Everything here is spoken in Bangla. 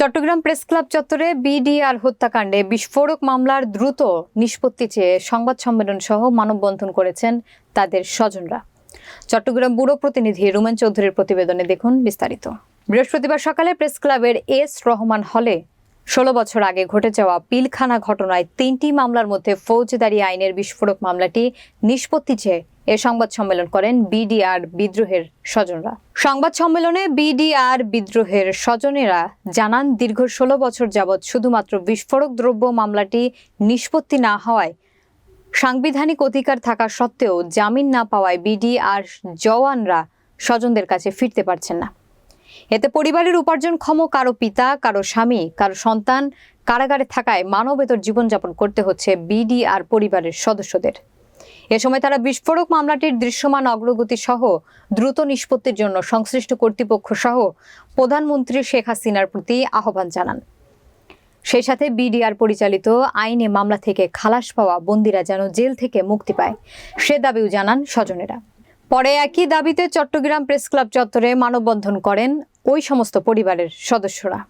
চট্টগ্রাম প্রেস ক্লাব চত্বরে বিডিআর হত্যাকাণ্ডে বিস্ফোরক মামলার দ্রুত নিষ্পত্তি চেয়ে সংবাদ সম্মেলন সহ মানববন্ধন করেছেন তাদের স্বজনরা। চট্টগ্রাম ব্যুরো প্রতিনিধি রুমেন চৌধুরীর প্রতিবেদনে দেখুন বিস্তারিত। বৃহস্পতিবার সকালে প্রেস ক্লাবের এস রহমান হলে ষোলো বছর আগে ঘটে যাওয়া পিলখানা ঘটনায় তিনটি মামলার মধ্যে ফৌজদারি আইনের বিস্ফোরক মামলাটি নিষ্পত্তি চেয়ে এ সংবাদ সম্মেলন করেন বিডিআর বিদ্রোহের স্বজনরা। সংবাদ সম্মেলনে বিডিআর বিদ্রোহের স্বজনেরা জানান, দীর্ঘ ষোলো বছর যাবৎ শুধুমাত্র বিস্ফোরক দ্রব্য মামলাটি নিষ্পত্তি না হওয়ায় সাংবিধানিক অধিকার থাকা সত্ত্বেও জামিন না পাওয়ায় বিডিআর জওয়ানরা স্বজনদের কাছে ফিরতে পারছেন না। এতে পরিবারের উপার্জনক্ষম কারও পিতা, কারও স্বামী, কারও সন্তান, কারাগারে থাকায় মানবেতর জীবনযাপন করতে হচ্ছে বিডি আর পরিবারের সদস্যদের। এ সময় তারা বিস্ফোরক মামলাটির দৃশ্যমান অগ্রগতি সহ দ্রুত নিষ্পত্তির জন্য সংশ্লিষ্ট কর্তৃপক্ষ সহ প্রধানমন্ত্রী শেখ হাসিনার প্রতি আহ্বান জানান। সেই সাথে বিডিআর পরিচালিত আইনে মামলা থেকে খালাস পাওয়া বন্দিরা যেন জেল থেকে মুক্তি পায়, সে দাবিও জানান স্বজনেরা। পরে একই দাবিতে চট্টগ্রাম প্রেস ক্লাব চত্বরে মানববন্ধন করেন ওই সমস্ত পরিবারের সদস্যরা।